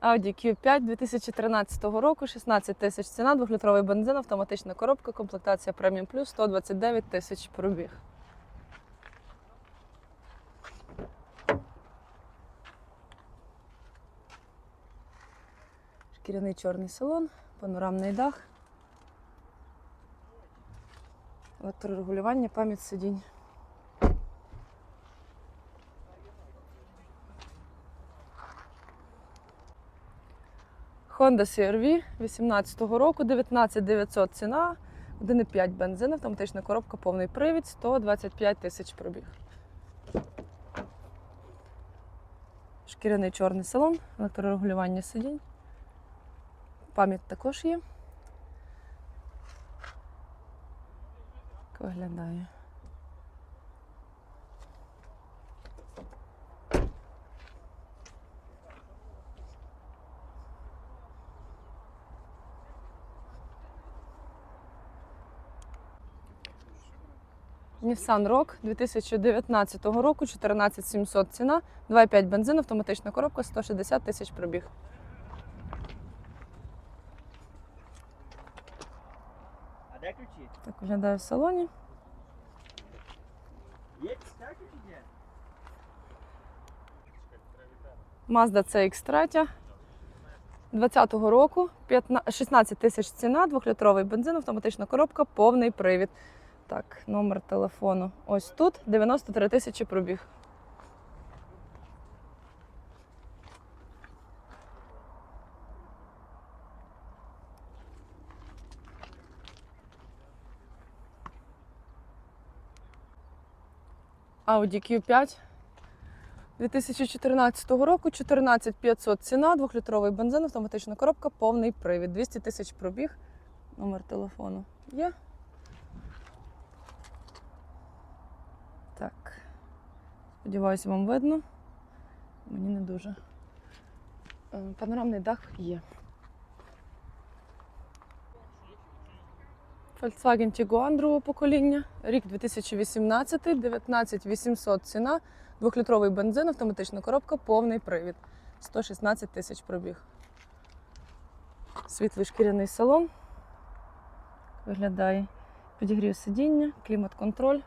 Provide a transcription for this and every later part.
Audi Q5 2013 року, 16 тисяч ціна, 2-літровий бензин, автоматична коробка, комплектація Premium Plus, 129 тисяч пробіг. Шкіряний чорний салон, панорамний дах, електрорегулювання, пам'ять сидінь. Honda CR-V 18 року, 19900 ціна, 1,5 бензин, автоматична коробка, повний привід, 125 тисяч пробіг. Шкіряний чорний салон, електрорегулювання сидінь. Пам'ять також є. Виглядає. Nissan Rock 2019 року, 14700 ціна, 2,5 бензин, автоматична коробка, 160 тисяч пробіг. А де ключі? Так виглядає в салоні. Є ключі? Mazda CX-3 20-го року, 16 тисяч ціна, 2-літровий бензин, автоматична коробка, повний привід. Так, номер телефону. Ось тут 93 тисячі пробіг. Audi Q5 2014 року, 14500 ціна, 2-літровий бензин, автоматична коробка, повний привід. 200 тисяч пробіг. Номер телефону є. Так. Сподіваюся, вам видно. Мені не дуже. Е, Панорамний дах є. Volkswagen Tiguan другого покоління. Рік 2018, 19800 ціна, 2-літровий бензин, автоматична коробка, повний привід. 116 тисяч пробіг. Світлий шкіряний салон. Виглядає підігрів сидіння, клімат-контроль.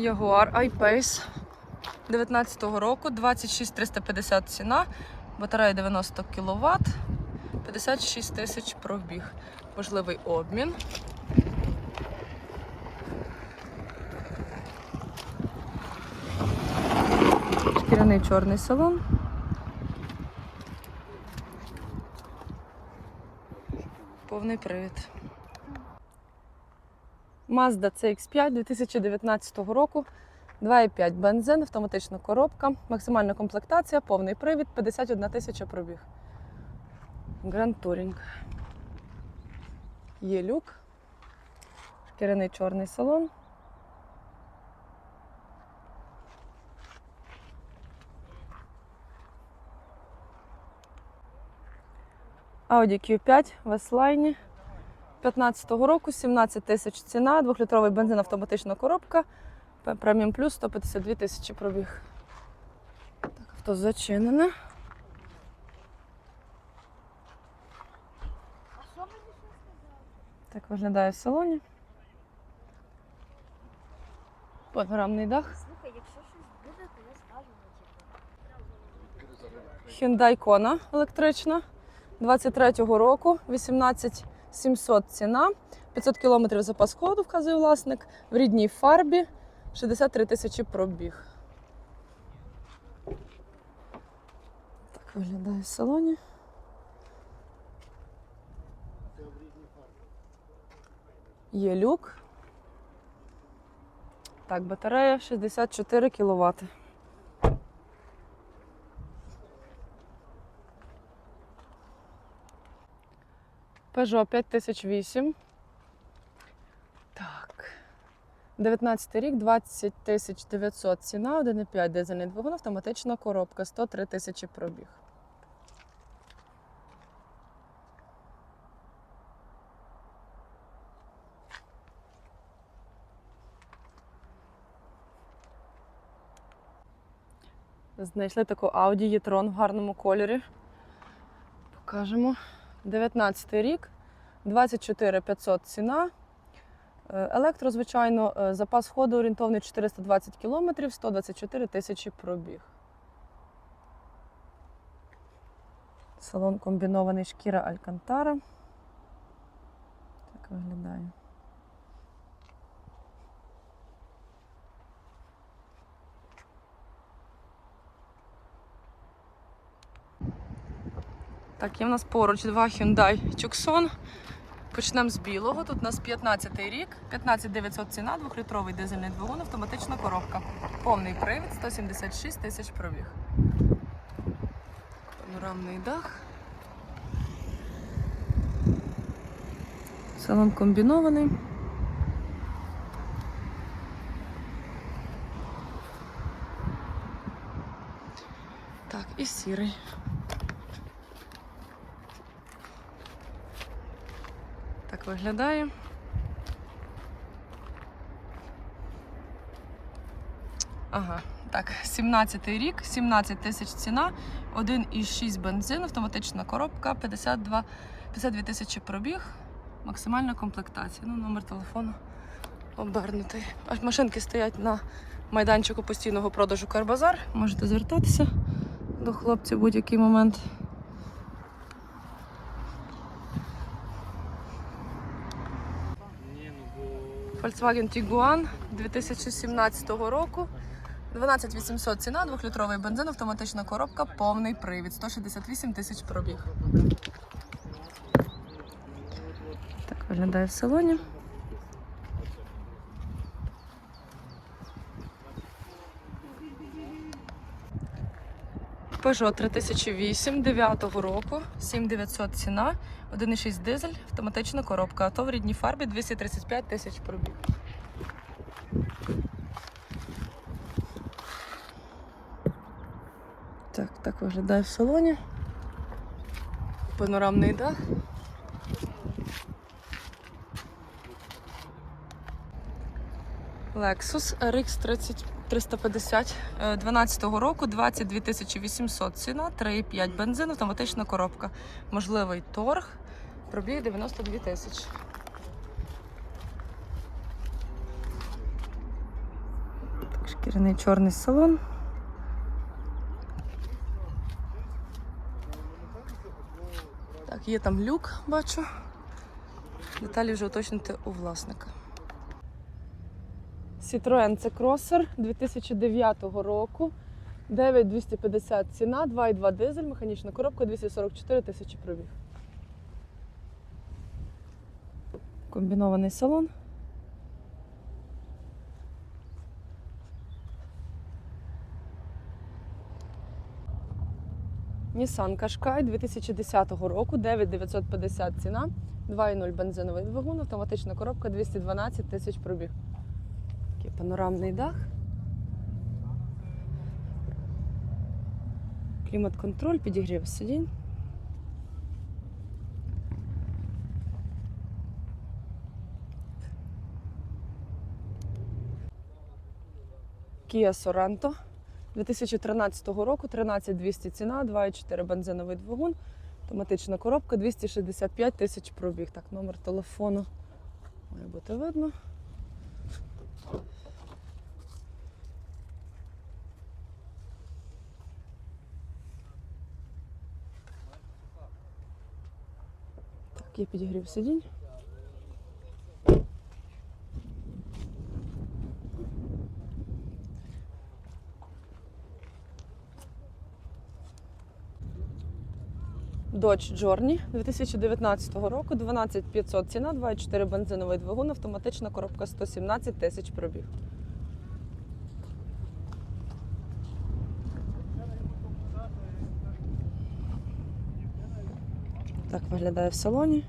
Jaguar I-Pace 19-го року, 26350 ціна, батарея 90 кВт, 56 тисяч пробіг. Можливий обмін. Шкіряний чорний салон. Повний привід. Mazda CX5 2019 року. 2,5 бензин, автоматична коробка, максимальна комплектація, повний привід, 51 тисяча пробіг. Grand Touring. Є люк. Шкіряний чорний салон. Audi Q5 в 15-го року, 17 тисяч ціна, 2-літровий бензин, автоматична коробка. Преміум плюс 152 тисячі пробіг. Так, авто зачинене. Так виглядає в салоні. Панорамний дах. Слухай, якщо щось буде, то я скажу Hyundai Kona електрична 23-го року, 18700 ціна, 500 км запас ходу, вказує власник, в рідній фарбі, 63 тисячі пробіг. Так виглядає в салоні. Є люк. Так, батарея 64 кВт. Peugeot 5008. Так. 19 рік, 20 тисяч 900 ціна, 1,5 дизельний двигун, автоматична коробка, 103 тисячі пробіг. Знайшли таку Audi e-tron в гарному кольорі. Покажемо. 19 рік, 24 500 ціна. Е, Електро, звичайно, е, запас ходу орієнтовний 420 км, 124 тисячі пробіг. Салон комбінований шкіра Алькантара. Так виглядає. Так, є в нас поруч два Hyundai Tucson. Почнемо з білого. Тут у нас 15 рік, 15 900 ціна, 2-літровий дизельний двигун, автоматична коробка. Повний привід, 176 тисяч пробіг. Панорамний дах. Салон комбінований. Так, і сірий. Виглядає. Ага, так, 17 рік, 17 тисяч ціна, 1,6 бензин, автоматична коробка, 52, 52 тисячі пробіг, максимальна комплектація. Ну, номер телефону обернутий. Аж машинки стоять на майданчику постійного продажу Карбазар. Можете звертатися до хлопців будь-який момент. Volkswagen Tiguan 2017 року. 12800 ціна, 2-літровий бензин, автоматична коробка, повний привід, 168 тисяч пробіг. Так виглядає в салоні. Peugeot 3008 9 року, 7900 ціна, 1,6 дизель, автоматична коробка. АТО в рідній фарбі 235 тисяч пробіг. Так, так виглядає в салоні. Панорамний дах. Lexus RX 30 350 е, 12 року, 22 800 ціна, 3,5 бензин, автоматична коробка. Можливий торг, пробіг 92 тисячі. Шкіряний чорний салон. Так, є там люк, бачу. Деталі вже уточнити у власника. Citroen це кросер 2009 року. 9250 ціна, 2,2 дизель, механічна коробка, 244 тисячі пробіг. Комбінований салон. Nissan Qashqai 2010 року, 9950 ціна, 2,0 бензиновий двигун, автоматична коробка, 212 тисяч пробіг. Панорамний дах. Клімат-контроль, підігрів сидінь. Kia Sorento 2013 року, 13200 ціна, 2,4 бензиновий двигун, автоматична коробка, 265 тисяч пробіг. Так, номер телефону має бути видно. є підігрів сидінь. Dodge Journey 2019 року, 12500 ціна, 2,4 бензиновий двигун, автоматична коробка 117 тисяч пробіг. Так виглядає в салоні.